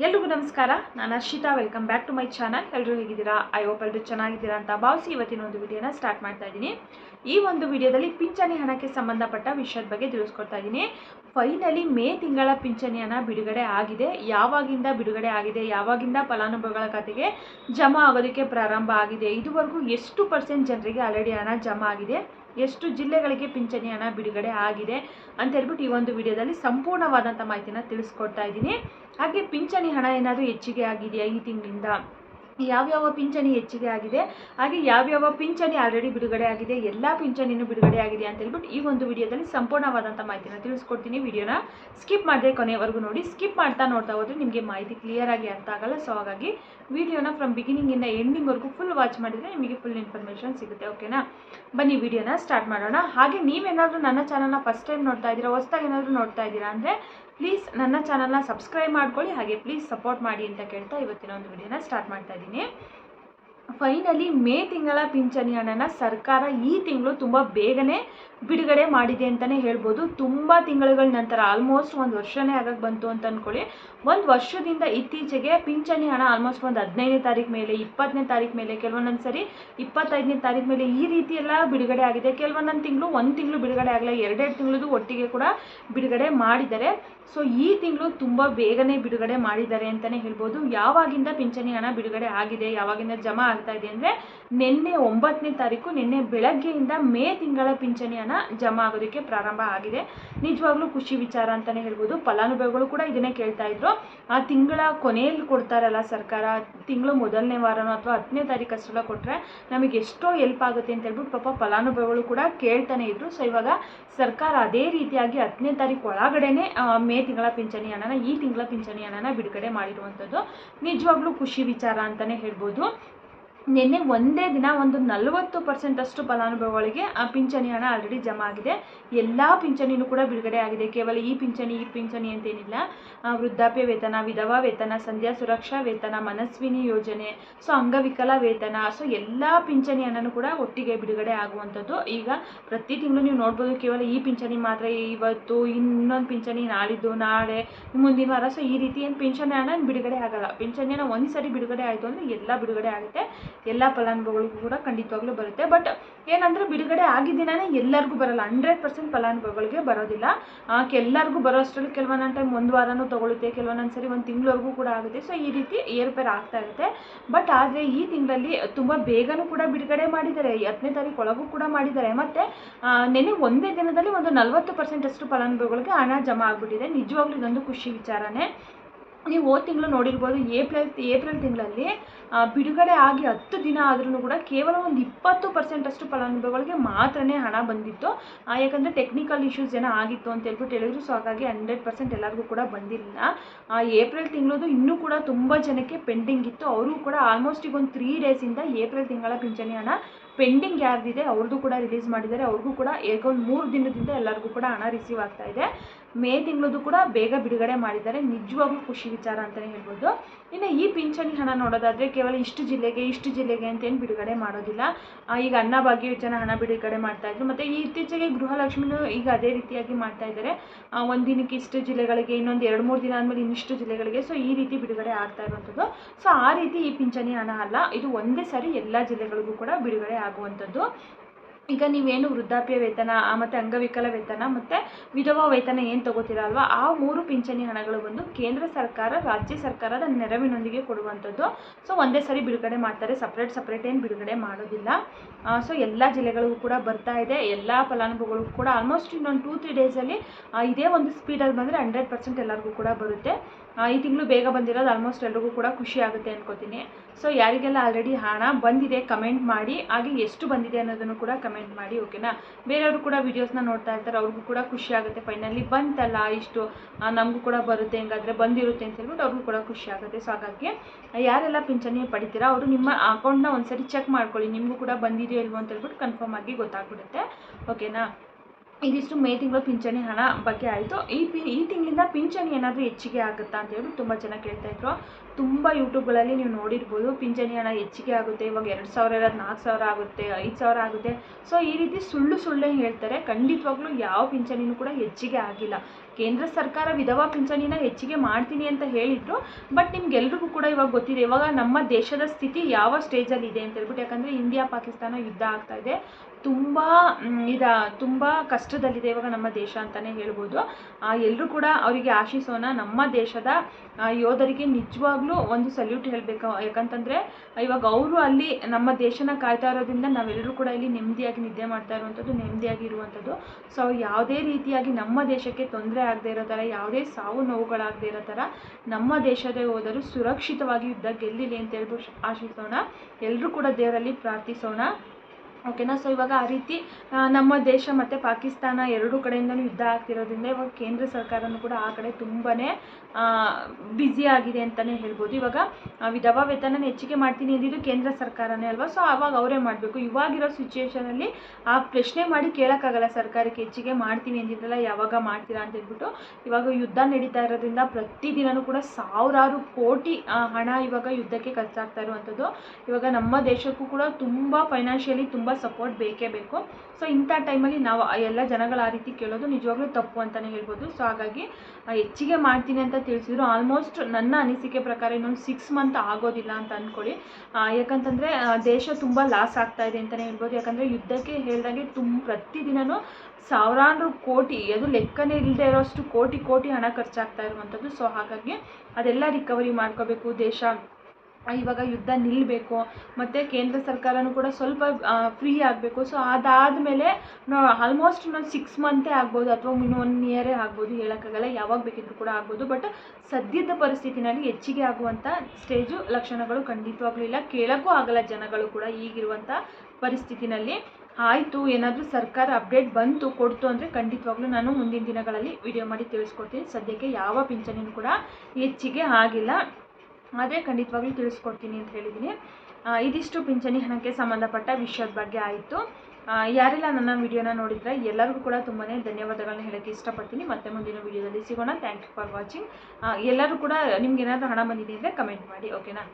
ಎಲ್ರಿಗೂ ನಮಸ್ಕಾರ. ನಾನು Harshita welcome back to my channel ಎಲ್ಲರೂ ಹೇಗಿದ್ದೀರಾ? ಐ ಹೋಪ್ ಎಲ್ಲರೂ ಚೆನ್ನಾಗಿದ್ದೀರಾ ಅಂತ ಭಾವಿಸಿ ಇವತ್ತಿನ ಒಂದು ವಿಡಿಯೋನ ಸ್ಟಾರ್ಟ್ ಮಾಡ್ತಾ ಇದ್ದೀನಿ. ಈ ಒಂದು ವಿಡಿಯೋದಲ್ಲಿ ಪಿಂಚಣಿ ಹಣಕ್ಕೆ ಸಂಬಂಧಪಟ್ಟ ವಿಷಯದ ಬಗ್ಗೆ ತಿಳಿಸ್ಕೊಡ್ತಾ ಇದ್ದೀನಿ. ಫೈನಲಿ ಮೇ ತಿಂಗಳ ಪಿಂಚಣಿ ಹಣ ಬಿಡುಗಡೆ ಆಗಿದೆ. ಯಾವಾಗಿಂದ ಬಿಡುಗಡೆ ಆಗಿದೆ? ಯಾವಾಗಿಂದ ಫಲಾನುಭವಿಗಳ ಖಾತೆಗೆ ಜಮಾ ಆಗೋದಕ್ಕೆ ಪ್ರಾರಂಭ ಆಗಿದೆ? ಇದುವರೆಗೂ ಎಷ್ಟು ಪರ್ಸೆಂಟ್ ಜನರಿಗೆ ಆಲ್ರೆಡಿ ಹಣ ಜಮಾ ಆಗಿದೆ? ಎಷ್ಟು ಜಿಲ್ಲೆಗಳಿಗೆ ಪಿಂಚಣಿ ಹಣ ಬಿಡುಗಡೆ ಆಗಿದೆ ಅಂತ ಹೇಳ್ಬಿಟ್ಟು ಈ ಒಂದು ವಿಡಿಯೋದಲ್ಲಿ ಸಂಪೂರ್ಣವಾದಂಥ ಮಾಹಿತಿನ ತಿಳಿಸ್ಕೊಡ್ತಾ ಇದ್ದೀನಿ. ಹಾಗೆ ಪಿಂಚಣಿ ಹಣ ಏನಾದರೂ ಹೆಚ್ಚಿಗೆ ಆಗಿದೆಯಾ ಈ ತಿಂಗಳಿಂದ? ಯಾವ್ಯಾವ ಪಿಂಚಣಿ ಹೆಚ್ಚಿಗೆ ಆಗಿದೆ? ಹಾಗೆ ಯಾವ್ಯಾವ ಪಿಂಚಣಿ ಆಲ್ರೆಡಿ ಬಿಡುಗಡೆ ಆಗಿದೆ? ಎಲ್ಲ ಪಿಂಚಣಿನೂ ಬಿಡುಗಡೆ ಆಗಿದೆ ಅಂತ ಹೇಳ್ಬಿಟ್ಟು ಈ ಒಂದು ವಿಡಿಯೋದಲ್ಲಿ ಸಂಪೂರ್ಣವಾದಂಥ ಮಾಹಿತಿನ ತಿಳಿಸ್ಕೊಡ್ತೀನಿ. ವಿಡಿಯೋನ ಸ್ಕಿಪ್ ಮಾಡದೆ ಕೊನೆವರೆಗೂ ನೋಡಿ. ಸ್ಕಿಪ್ ಮಾಡ್ತಾ ನೋಡ್ತಾ ಹೋದರೆ ನಿಮಗೆ ಮಾಹಿತಿ ಕ್ಲಿಯರ್ ಆಗಿ ಅರ್ಥ ಆಗಲ್ಲ. ಸೊ ಹಾಗಾಗಿ ವಿಡಿಯೋನ ಫ್ರಮ್ ಬಿಗಿನಿಂಗಿಂದ ಎಂಡಿಂಗ್ವರೆಗೂ ಫುಲ್ ವಾಚ್ ಮಾಡಿದರೆ ನಿಮಗೆ ಫುಲ್ ಇನ್ಫಾರ್ಮೇಷನ್ ಸಿಗುತ್ತೆ. ಓಕೆನಾ ಬನ್ನಿ ವಿಡಿಯೋನ ಸ್ಟಾರ್ಟ್ ಮಾಡೋಣ. ಹಾಗೆ ನೀವೇನಾದರೂ ನನ್ನ ಚಾನಲ್ನ ಫಸ್ಟ್ ಟೈಮ್ ನೋಡ್ತಾ ಇದ್ದೀರಾ, ಹೊಸ್ದಾಗಿ ಏನಾದರೂ ನೋಡ್ತಾ ಇದ್ದೀರಾ ಅಂದರೆ ಪ್ಲೀಸ್ ನನ್ನ ಚಾನಲ್ನ ಸಬ್ಸ್ಕ್ರೈಬ್ ಮಾಡ್ಕೊಳ್ಳಿ, ಹಾಗೆ ಪ್ಲೀಸ್ ಸಪೋರ್ಟ್ ಮಾಡಿ ಅಂತ ಕೇಳ್ತಾ ಇವತ್ತಿನ ಒಂದು ವಿಡಿಯೋನ ಸ್ಟಾರ್ಟ್ ಮಾಡ್ತಾ ಇದ್ದೀನಿ. ಫೈನಲಿ ಮೇ ತಿಂಗಳ ಪಿಂಚಣಿ ಹಣನ ಸರ್ಕಾರ ಈ ತಿಂಗಳು ತುಂಬ ಬೇಗನೆ ಬಿಡುಗಡೆ ಮಾಡಿದೆ ಅಂತಲೇ ಹೇಳ್ಬೋದು. ತುಂಬ ತಿಂಗಳುಗಳ ನಂತರ ಆಲ್ಮೋಸ್ಟ್ ಒಂದು ವರ್ಷನೇ ಆಗಕ್ಕೆ ಬಂತು ಅಂತ ಅಂದ್ಕೊಳ್ಳಿ ಒಂದು ವರ್ಷದಿಂದ ಇತ್ತೀಚೆಗೆ ಪಿಂಚಣಿ ಹಣ ಆಲ್ಮೋಸ್ಟ್ ಒಂದು ಹದಿನೈದನೇ ತಾರೀಕು ಮೇಲೆ, ಇಪ್ಪತ್ತನೇ ತಾರೀಕು ಮೇಲೆ, ಕೆಲವೊಂದೊಂದು ಸರಿ ಇಪ್ಪತ್ತೈದನೇ ತಾರೀಕು ಮೇಲೆ ಈ ರೀತಿ ಎಲ್ಲ ಬಿಡುಗಡೆ ಆಗಿದೆ. ಕೆಲವೊಂದೊಂದು ತಿಂಗಳು ಒಂದು ತಿಂಗಳು ಬಿಡುಗಡೆ ಆಗಲ್ಲ ಎರಡೆರಡು ತಿಂಗಳದು ಒಟ್ಟಿಗೆ ಕೂಡ ಬಿಡುಗಡೆ ಮಾಡಿದ್ದಾರೆ. ಸೊ ಈ ತಿಂಗಳು ತುಂಬ ಬೇಗನೆ ಬಿಡುಗಡೆ ಮಾಡಿದ್ದಾರೆ ಅಂತಲೇ ಹೇಳ್ಬೋದು. ಯಾವಾಗಿಂದ ಪಿಂಚಣಿ ಹಣ ಬಿಡುಗಡೆ ಆಗಿದೆ, ಯಾವಾಗಿಂದ ಜಮಾ ಆಗ್ತಾ ಇದೆ ಅಂದರೆ ನಿನ್ನೆ ಒಂಬತ್ತನೇ ತಾರೀಕು, ನಿನ್ನೆ ಬೆಳಗ್ಗೆಯಿಂದ ಮೇ ತಿಂಗಳ ಪಿಂಚಣಿ ಹಣ ಜಮಾ ಆಗೋದಕ್ಕೆ ಪ್ರಾರಂಭ ಆಗಿದೆ. ನಿಜವಾಗ್ಲೂ ಖುಷಿ ವಿಚಾರ ಅಂತಲೇ ಹೇಳ್ಬೋದು. ಫಲಾನುಭವಿಗಳು ಕೂಡ ಇದನ್ನೇ ಕೇಳ್ತಾ ಇದ್ರು. ಆ ತಿಂಗಳ ಕೊನೆಯಲ್ಲಿ ಕೊಡ್ತಾರಲ್ಲ ಸರ್ಕಾರ, ತಿಂಗಳು ಮೊದಲನೇ ವಾರನೋ ಅಥವಾ ಹತ್ತನೇ ತಾರೀಕು ಅಷ್ಟೆಲ್ಲ ಕೊಟ್ಟರೆ ನಮಗೆ ಎಷ್ಟೋ ಹೆಲ್ಪ್ ಆಗುತ್ತೆ ಅಂತ ಹೇಳ್ಬಿಟ್ಟು ಪಾಪ ಫಲಾನುಭವಿಗಳು ಕೂಡ ಕೇಳ್ತಾನೆ ಇದ್ರು. ಸೊ ಇವಾಗ ಸರ್ಕಾರ ಅದೇ ರೀತಿಯಾಗಿ ಹತ್ತನೇ ತಾರೀಕು ಒಳಗಡೆನೆ ಮೇ ತಿಂಗಳ ಪಿಂಚಣಿ ಹಣನ ಈ ತಿಂಗಳ ಪಿಂಚಣಿ ಹಣನ ಬಿಡುಗಡೆ ಮಾಡಿರುವಂಥದ್ದು. ನಿಜವಾಗ್ಲೂ ಖುಷಿ ವಿಚಾರ ಅಂತಲೇ ಹೇಳ್ಬೋದು. ನಿನ್ನೆ ಒಂದೇ ದಿನ ಒಂದು ನಲವತ್ತು ಪರ್ಸೆಂಟ್ ಅಷ್ಟು ಫಲಾನುಭವಿಗಳಿಗೆ ಆ ಪಿಂಚಣಿ ಹಣ ಆಲ್ರೆಡಿ ಜಮಾ ಆಗಿದೆ. ಎಲ್ಲ ಪಿಂಚಣಿನೂ ಕೂಡ ಬಿಡುಗಡೆ ಆಗಿದೆ. ಕೇವಲ ಈ ಪಿಂಚಣಿ ಈ ಪಿಂಚಣಿ ಅಂತೇನಿಲ್ಲ. ವೃದ್ಧಾಪ್ಯ ವೇತನ, ವಿಧವಾ ವೇತನ, ಸಂಧ್ಯಾ ಸುರಕ್ಷಾ ವೇತನ, ಮನಸ್ವಿನಿ ಯೋಜನೆ, ಸೊ ಅಂಗವಿಕಲ ವೇತನ, ಸೊ ಎಲ್ಲ ಪಿಂಚಣಿ ಹಣನೂ ಕೂಡ ಒಟ್ಟಿಗೆ ಬಿಡುಗಡೆ ಆಗುವಂಥದ್ದು. ಈಗ ಪ್ರತಿ ತಿಂಗಳು ನೀವು ನೋಡ್ಬೋದು ಕೇವಲ ಈ ಪಿಂಚಣಿ ಮಾತ್ರ, ಇವತ್ತು ಇನ್ನೊಂದು ಪಿಂಚಣಿ, ನಾಳಿದ್ದು, ನಾಳೆ, ಮುಂದಿನ ವಾರ, ಸೊ ಈ ರೀತಿ ಏನು ಪಿಂಚಣಿ ಹಣ ಬಿಡುಗಡೆ ಆಗಲ್ಲ. ಪಿಂಚಣಿ ಹಣ ಒಂದು ಸರಿ ಬಿಡುಗಡೆ ಆಯಿತು ಅಂದರೆ ಎಲ್ಲ ಬಿಡುಗಡೆ ಆಗುತ್ತೆ. ಎಲ್ಲ ಫಲಾನುಭವಿಗಳಿಗೂ ಕೂಡ ಖಂಡಿತವಾಗ್ಲೂ ಬರುತ್ತೆ. ಬಟ್ ಏನಂದರೆ ಬಿಡುಗಡೆ ಆಗಿದ್ದ ಎಲ್ಲರಿಗೂ ಬರಲ್ಲ. ಹಂಡ್ರೆಡ್ ಪರ್ಸೆಂಟ್ ಫಲಾನುಭವಿಗಳಿಗೆ ಬರೋದಿಲ್ಲ. ಎಲ್ಲರಿಗೂ ಬರೋ ಅಷ್ಟರಲ್ಲಿ ಕೆಲವೊಂದೊಂದು ಟೈಮ್ ಒಂದು ವಾರನೂ ತೊಗೊಳುತ್ತೆ ಕೆಲವೊಂದೊಂದು ಸರಿ ಒಂದು ತಿಂಗಳವರೆಗೂ ಕೂಡ ಆಗುತ್ತೆ. ಸೊ ಈ ರೀತಿ ಏರುಪೇರು ಆಗ್ತಾ ಇರುತ್ತೆ. ಬಟ್ ಆದರೆ ಈ ತಿಂಗಳಲ್ಲಿ ತುಂಬ ಬೇಗನೂ ಕೂಡ ಬಿಡುಗಡೆ ಮಾಡಿದ್ದಾರೆ. ಹತ್ತನೇ ತಾರೀಕು ಒಳಗೂ ಕೂಡ ಮಾಡಿದ್ದಾರೆ. ಮತ್ತು ನೆನೆ ಒಂದೇ ದಿನದಲ್ಲಿ ಒಂದು ನಲವತ್ತು ಪರ್ಸೆಂಟ್ ಅಷ್ಟು ಫಲಾನುಭವಿಗಳಿಗೆ ಹಣ ಜಮಾ ಆಗಿಬಿಟ್ಟಿದೆ. ನಿಜವಾಗ್ಲೂ ಇದೊಂದು ಖುಷಿ ವಿಚಾರನೇ. ನೀವು ಹೋದ ತಿಂಗಳು ನೋಡಿರ್ಬೋದು ಏಪ್ರಿಲ್ ಏಪ್ರಿಲ್ ತಿಂಗಳಲ್ಲಿ ಬಿಡುಗಡೆ ಆಗಿ ಹತ್ತು ದಿನ ಆದ್ರೂ ಕೂಡ ಕೇವಲ ಒಂದು ಇಪ್ಪತ್ತು ಪರ್ಸೆಂಟ್ ಅಷ್ಟು ಫಲಾನುಭವಿಗಳಿಗೆ ಮಾತ್ರನೇ ಹಣ ಬಂದಿತ್ತು. ಯಾಕಂದರೆ ಟೆಕ್ನಿಕಲ್ ಇಶ್ಯೂಸ್ ಏನೋ ಆಗಿತ್ತು ಅಂತ ಹೇಳ್ಬಿಟ್ಟು ಹೇಳಿದ್ರು. ಸೊ ಹಾಗಾಗಿ ಹಂಡ್ರೆಡ್ ಪರ್ಸೆಂಟ್ ಎಲ್ಲರಿಗೂ ಕೂಡ ಬಂದಿರಲಿಲ್ಲ. ಆ, ಏಪ್ರಿಲ್ ತಿಂಗಳದು ಇನ್ನೂ ಕೂಡ ತುಂಬ ಜನಕ್ಕೆ ಪೆಂಡಿಂಗ್ ಇತ್ತು. ಅವರು ಕೂಡ ಆಲ್ಮೋಸ್ಟ್ ಈಗ ಒಂದು ತ್ರೀ ಡೇಸಿಂದ ಏಪ್ರಿಲ್ ತಿಂಗಳ ಪಿಂಚಣಿ ಹಣ ಪೆಂಡಿಂಗ್ ಯಾರ್ದಿದೆ ಅವ್ರದ್ದು ಕೂಡ ರಿಲೀಸ್ ಮಾಡಿದ್ದಾರೆ. ಅವ್ರಿಗೂ ಕೂಡ ಈಗ ಮೂರು ದಿನದಿಂದ ಎಲ್ಲರಿಗೂ ಕೂಡ ಹಣ ರಿಸೀವ್ ಆಗ್ತಾ ಇದೆ. ಮೇ ತಿಂಗಳದ್ದು ಕೂಡ ಬೇಗ ಬಿಡುಗಡೆ ಮಾಡಿದ್ದಾರೆ. ನಿಜವಾಗ್ಲೂ ಖುಷಿ ವಿಚಾರ ಅಂತಲೇ ಹೇಳ್ಬೋದು. ಇನ್ನು ಈ ಪಿಂಚಣಿ ಹಣ ನೋಡೋದಾದರೆ ಕೇವಲ ಇಷ್ಟು ಜಿಲ್ಲೆಗೆ ಇಷ್ಟು ಜಿಲ್ಲೆಗೆ ಅಂತೇನು ಬಿಡುಗಡೆ ಮಾಡೋದಿಲ್ಲ. ಈಗ ಅನ್ನಭಾಗ್ಯ ಯೋಜನೆ ಹಣ ಬಿಡುಗಡೆ ಮಾಡ್ತಾ ಇದ್ರು. ಮತ್ತು ಈ ಇತ್ತೀಚೆಗೆ ಗೃಹಲಕ್ಷ್ಮಿನೂ ಈಗ ಅದೇ ರೀತಿಯಾಗಿ ಮಾಡ್ತಾ ಇದ್ದಾರೆ. ಒಂದು ದಿನಕ್ಕೆ ಇಷ್ಟು ಜಿಲ್ಲೆಗಳಿಗೆ, ಇನ್ನೊಂದು ಎರಡು ಮೂರು ದಿನ ಆದಮೇಲೆ ಇನ್ನಿಷ್ಟು ಜಿಲ್ಲೆಗಳಿಗೆ. ಸೊ ಈ ರೀತಿ ಬಿಡುಗಡೆ ಆಗ್ತಾ ಇರುವಂಥದ್ದು. ಸೊ ಆ ರೀತಿ ಈ ಪಿಂಚಣಿ ಹಣ ಅಲ್ಲ. ಇದು ಒಂದೇ ಸಾರಿ ಎಲ್ಲ ಜಿಲ್ಲೆಗಳಿಗೂ ಕೂಡ ಬಿಡುಗಡೆ ಆಗುವಂಥದ್ದು. ಈಗ ನೀವೇನು ವೃದ್ಧಾಪ್ಯ ವೇತನ ಮತ್ತು ಅಂಗವಿಕಲ ವೇತನ, ಮತ್ತು ವಿಧವಾ ವೇತನ ಏನು ತಗೋತೀರಲ್ವ ಆ ಮೂರು ಪಿಂಚಣಿ ಹಣಗಳು ಬಂದು ಕೇಂದ್ರ ಸರ್ಕಾರ, ರಾಜ್ಯ ಸರ್ಕಾರದ ನೆರವಿನೊಂದಿಗೆ ಕೊಡುವಂಥದ್ದು. ಸೊ ಒಂದೇ ಸರಿ ಬಿಡುಗಡೆ ಮಾಡ್ತಾರೆ. ಸಪ್ರೇಟ್ ಸಪ್ರೇಟ್ ಏನು ಬಿಡುಗಡೆ ಮಾಡೋದಿಲ್ಲ. ಸೊ ಎಲ್ಲ ಜಿಲ್ಲೆಗಳಿಗೂ ಕೂಡ ಬರ್ತಾ ಇದೆ. ಎಲ್ಲ ಫಲಾನುಭವಿಗಳು ಕೂಡ ಆಲ್ಮೋಸ್ಟ್ ಇನ್ನೊಂದು ಟೂ ತ್ರೀ ಡೇಸಲ್ಲಿ ಇದೇ ಒಂದು ಸ್ಪೀಡಲ್ಲಿ ಬಂದರೆ ಹಂಡ್ರೆಡ್ ಪರ್ಸೆಂಟ್ ಎಲ್ಲರಿಗೂ ಕೂಡ ಬರುತ್ತೆ. ಈ ತಿಂಗಳು ಬೇಗ ಬಂದಿರೋದು ಆಲ್ಮೋಸ್ಟ್ ಎಲ್ಲರಿಗೂ ಕೂಡ ಖುಷಿ ಆಗುತ್ತೆ ಅನ್ಕೋತೀನಿ. ಸೊ ಯಾರಿಗೆಲ್ಲ ಆಲ್ರೆಡಿ ಹಣ ಬಂದಿದೆ ಕಮೆಂಟ್ ಮಾಡಿ. ಹಾಗೆ ಎಷ್ಟು ಬಂದಿದೆ ಅನ್ನೋದನ್ನು ಕೂಡ ಮಾಡಿ ಓಕೆನಾ ಬೇರೆಯವರು ಕೂಡ ವೀಡಿಯೋಸ್ನ ನೋಡ್ತಾ ಇರ್ತಾರೆ, ಅವ್ರಿಗೂ ಕೂಡ ಖುಷಿ ಆಗುತ್ತೆ. ಫೈನಲಿ ಬಂತಲ್ಲ, ಇಷ್ಟು ನಮಗೂ ಕೂಡ ಬರುತ್ತೆ, ಹೆಂಗಾದರೆ ಬಂದಿರುತ್ತೆ ಅಂತ ಹೇಳ್ಬಿಟ್ಟು ಅವ್ರಿಗೂ ಕೂಡ ಖುಷಿ ಆಗುತ್ತೆ. ಸೊ ಹಾಗಾಗಿ, ಯಾರೆಲ್ಲ ಪಿಂಚಣಿ ಪಡಿತೀರಾ ಅವರು ನಿಮ್ಮ ಅಕೌಂಟ್ನ ಒಂದ್ಸರಿ ಚೆಕ್ ಮಾಡ್ಕೊಳ್ಳಿ. ನಿಮಗೂ ಕೂಡ ಬಂದಿದೆಯೋ ಇಲ್ವೋ ಅಂತ ಹೇಳ್ಬಿಟ್ಟು ಕನ್ಫರ್ಮ್ ಆಗಿ ಗೊತ್ತಾಗ್ಬಿಡುತ್ತೆ. ಓಕೆನಾ ಇದಿಷ್ಟು ಮೇ ತಿಂಗಳು ಪಿಂಚಣಿ ಹಣ ಬಗ್ಗೆ ಆಯಿತು. ಈ ಪಿ, ಈ ತಿಂಗಳಿಂದ ಪಿಂಚಣಿ ಏನಾದರೂ ಹೆಚ್ಚಿಗೆ ಆಗುತ್ತಾ ಅಂತ ಹೇಳ್ಬಿಟ್ಟು ತುಂಬ ಜನ ಕೇಳ್ತಾ ಇದ್ರು. ತುಂಬ ಯೂಟ್ಯೂಬ್ಗಳಲ್ಲಿ ನೀವು ನೋಡಿರ್ಬೋದು ಪಿಂಚಣಿ ಹಣ ಹೆಚ್ಚಿಗೆ ಆಗುತ್ತೆ, ಇವಾಗ ಎರಡು ಸಾವಿರ ಇರೋದು ನಾಲ್ಕು ಸಾವಿರ ಆಗುತ್ತೆ, ಐದು ಸಾವಿರ ಆಗುತ್ತೆ. ಸೊ ಈ ರೀತಿ ಸುಳ್ಳು ಸುಳ್ಳೇ ಹೇಳ್ತಾರೆ. ಖಂಡಿತವಾಗ್ಲೂ ಯಾವ ಪಿಂಚಣಿನೂ ಕೂಡ ಹೆಚ್ಚಿಗೆ ಆಗಿಲ್ಲ. ಕೇಂದ್ರ ಸರ್ಕಾರ ವಿಧವಾ ಪಿಂಚಣಿನ ಹೆಚ್ಚಿಗೆ ಮಾಡ್ತೀನಿ ಅಂತ ಹೇಳಿದ್ರು ಬಟ್ ನಿಮ್ಗೆಲ್ರಿಗೂ ಕೂಡ ಇವಾಗ ಗೊತ್ತಿದೆ, ಇವಾಗ ನಮ್ಮ ದೇಶದ ಸ್ಥಿತಿ ಯಾವ ಸ್ಟೇಜಲ್ಲಿ ಇದೆ ಅಂತ ಹೇಳ್ಬಿಟ್ಟು, ಯಾಕಂದರೆ ಇಂಡಿಯಾ ಪಾಕಿಸ್ತಾನ ಯುದ್ಧ ಆಗ್ತಾ ಇದೆ. ತುಂಬ ಇದ, ತುಂಬ ಕಷ್ಟದಲ್ಲಿದೆ ಇವಾಗ ನಮ್ಮ ದೇಶ ಅಂತಲೇ ಹೇಳ್ಬೋದು. ಎಲ್ಲರೂ ಕೂಡ ಅವರಿಗೆ ಆಶಿಸೋಣ, ನಮ್ಮ ದೇಶದ ಯೋಧರಿಗೆ ನಿಜವಾಗ್ಲೂ ಒಂದು ಸಲ್ಯೂಟ್ ಹೇಳಬೇಕು. ಯಾಕಂತಂದರೆ, ಇವಾಗ ಅವರು ಅಲ್ಲಿ ನಮ್ಮ ದೇಶನ ಕಾಯ್ತಾ ಇರೋದ್ರಿಂದ ನಾವೆಲ್ಲರೂ ಕೂಡ ಇಲ್ಲಿ ನೆಮ್ಮದಿಯಾಗಿ ನಿದ್ದೆ ಮಾಡ್ತಾ ಇರುವಂಥದ್ದು, ನೆಮ್ಮದಿಯಾಗಿ ಇರುವಂಥದ್ದು. ಸೊ ಯಾವುದೇ ರೀತಿಯಾಗಿ ನಮ್ಮ ದೇಶಕ್ಕೆ ತೊಂದರೆ ಆಗದೆ ಇರೋ ಥರ, ಯಾವುದೇ ಸಾವು ನೋವುಗಳಾಗದೇ ಇರೋ ಥರ ನಮ್ಮ ದೇಶದ ಹೋದರೂ ಸುರಕ್ಷಿತವಾಗಿ ಯುದ್ಧ ಗೆಲ್ಲಿಲಿ ಅಂತ ಹೇಳ್ಬಿಟ್ಟು ಆಶಿಸೋಣ. ಎಲ್ಲರೂ ಕೂಡ ದೇವರಲ್ಲಿ ಪ್ರಾರ್ಥಿಸೋಣ. ಓಕೆನಾ? ಸೊ ಇವಾಗ ಆ ರೀತಿ ನಮ್ಮ ದೇಶ ಮತ್ತು ಪಾಕಿಸ್ತಾನ ಎರಡೂ ಕಡೆಯಿಂದಲೂ ಯುದ್ಧ ಆಗ್ತಿರೋದ್ರಿಂದ ಇವಾಗ ಕೇಂದ್ರ ಸರ್ಕಾರನೂ ಕೂಡ ಆ ಕಡೆ ತುಂಬಾ ಬ್ಯುಸಿ ಆಗಿದೆ ಅಂತಲೇ ಹೇಳ್ಬೋದು. ಇವಾಗ ವಿಧವಾ ವೇತನ ಹೆಚ್ಚಿಗೆ ಮಾಡ್ತೀನಿ ಅಂದಿದ್ದು ಕೇಂದ್ರ ಸರ್ಕಾರನೇ ಅಲ್ವಾ? ಸೊ ಆವಾಗ ಅವರೇ ಮಾಡಬೇಕು. ಇವಾಗಿರೋ ಸಿಚುವೇಶನಲ್ಲಿ ಆ ಪ್ರಶ್ನೆ ಮಾಡಿ ಕೇಳೋಕ್ಕಾಗಲ್ಲ, ಸರ್ಕಾರಕ್ಕೆ ಹೆಚ್ಚಿಗೆ ಮಾಡ್ತೀನಿ ಅಂದಿದ್ದಲ್ಲ ಯಾವಾಗ ಮಾಡ್ತೀರಾ ಅಂತ ಹೇಳ್ಬಿಟ್ಟು. ಇವಾಗ ಯುದ್ಧ ನಡೀತಾ ಇರೋದ್ರಿಂದ ಪ್ರತಿದಿನವೂ ಕೂಡ ಸಾವಿರಾರು ಕೋಟಿ ಹಣ ಇವಾಗ ಯುದ್ಧಕ್ಕೆ ಖರ್ಚಾಗ್ತಾ ಇರುವಂಥದ್ದು. ಇವಾಗ ನಮ್ಮ ದೇಶಕ್ಕೂ ಕೂಡ ತುಂಬ ಫೈನಾನ್ಷಿಯಲಿ ತುಂಬ ಸಪೋರ್ಟ್ ಬೇಕೇ ಬೇಕು. ಸೊ ಇಂಥ ಟೈಮಲ್ಲಿ ನಾವು ಎಲ್ಲ ಜನಗಳು ಆ ರೀತಿ ಕೇಳೋದು ನಿಜವಾಗ್ಲೂ ತಪ್ಪು ಅಂತಲೇ ಹೇಳ್ಬೋದು. ಸೊ ಹಾಗಾಗಿ ಹೆಚ್ಚಿಗೆ ಮಾಡ್ತೀನಿ ಅಂತ ತಿಳಿಸಿದ್ರು. ಆಲ್ಮೋಸ್ಟ್ ನನ್ನ ಅನಿಸಿಕೆ ಪ್ರಕಾರ ಇನ್ನೊಂದು ಸಿಕ್ಸ್ ಮಂತ್ ಆಗೋದಿಲ್ಲ ಅಂತ ಅಂದ್ಕೊಳ್ಳಿ ಯಾಕಂತಂದರೆ ದೇಶ ತುಂಬ ಲಾಸ್ ಆಗ್ತಾ ಇದೆ ಅಂತಲೇ ಹೇಳ್ಬೋದು. ಯಾಕಂದರೆ, ಯುದ್ಧಕ್ಕೆ ಹೇಳ್ದಾಗೆ ತುಂಬ ಪ್ರತಿದಿನವೂ ಸಾವಿರಾರು ಕೋಟಿ, ಅದು ಲೆಕ್ಕನೇ ಇಲ್ಲದೆ ಇರೋಷ್ಟು ಕೋಟಿ ಕೋಟಿ ಹಣ ಖರ್ಚಾಗ್ತಾ ಇರುವಂಥದ್ದು. ಸೊ ಹಾಗಾಗಿ ಅದೆಲ್ಲ ರಿಕವರಿ ಮಾಡ್ಕೋಬೇಕು ದೇಶ. ಇವಾಗ ಯುದ್ಧ ನಿಲ್ಲಬೇಕು ಮತ್ತು ಕೇಂದ್ರ ಸರ್ಕಾರನೂ ಕೂಡ ಸ್ವಲ್ಪ ಫ್ರೀ ಆಗಬೇಕು. ಸೊ ಅದಾದಮೇಲೆ ಆಲ್ಮೋಸ್ಟ್ ಇನ್ನೊಂದು ಸಿಕ್ಸ್ ಮಂತೇ ಆಗ್ಬೋದು, ಅಥವಾ ಇನ್ನು ಒನ್ ಇಯರೇ ಆಗ್ಬೋದು ಹೇಳೋಕ್ಕಾಗಲ್ಲ. ಯಾವಾಗ ಬೇಕಿದ್ರೂ ಕೂಡ ಆಗ್ಬೋದು. ಬಟ್ ಸದ್ಯದ ಪರಿಸ್ಥಿತಿನಲ್ಲಿ ಹೆಚ್ಚಿಗೆ ಆಗುವಂಥ ಸ್ಟೇಜು ಲಕ್ಷಣಗಳು ಖಂಡಿತವಾಗ್ಲೂ ಇಲ್ಲ. ಕೇಳೋಕ್ಕೂ ಆಗಲ್ಲ ಜನಗಳು ಕೂಡ ಈಗಿರುವಂಥ ಪರಿಸ್ಥಿತಿನಲ್ಲಿ. ಆಯಿತು, ಏನಾದರೂ ಸರ್ಕಾರ ಅಪ್ಡೇಟ್ ಬಂತು, ಕೊಡ್ತು ಅಂದರೆ ಖಂಡಿತವಾಗ್ಲೂ ನಾನು ಮುಂದಿನ ದಿನಗಳಲ್ಲಿ ವಿಡಿಯೋ ಮಾಡಿ ತಿಳಿಸ್ಕೊಡ್ತೀನಿ. ಸದ್ಯಕ್ಕೆ ಯಾವ ಪಿಂಚಣಿನೂ ಕೂಡ ಹೆಚ್ಚಿಗೆ ಆಗಿಲ್ಲ. ಆದರೆ ಖಂಡಿತವಾಗ್ಲೂ ತಿಳಿಸ್ಕೊಡ್ತೀನಿ ಅಂತ ಹೇಳಿದ್ದೀನಿ. ಇದಿಷ್ಟು ಪಿಂಚಣಿ ಹಣಕ್ಕೆ ಸಂಬಂಧಪಟ್ಟ ವಿಷಯದ ಬಗ್ಗೆ ಆಯಿತು. ಯಾರೆಲ್ಲ ನನ್ನ ವಿಡಿಯೋನ ನೋಡಿದ್ರೆ ಎಲ್ಲರಿಗೂ ಕೂಡ ತುಂಬಾ ಧನ್ಯವಾದಗಳನ್ನ ಹೇಳೋಕ್ಕೆ ಇಷ್ಟಪಡ್ತೀನಿ. ಮತ್ತೆ ಮುಂದಿನ ವಿಡಿಯೋದಲ್ಲಿ ಸಿಗೋಣ. ಥ್ಯಾಂಕ್ ಯು ಫಾರ್ ವಾಚಿಂಗ್ ಎಲ್ಲರೂ ಕೂಡ ನಿಮ್ಗೆ ಏನಾದರೂ ಹಣ ಬಂದಿದೆ ಅಂದರೆ ಕಮೆಂಟ್ ಮಾಡಿ ಓಕೆನಾ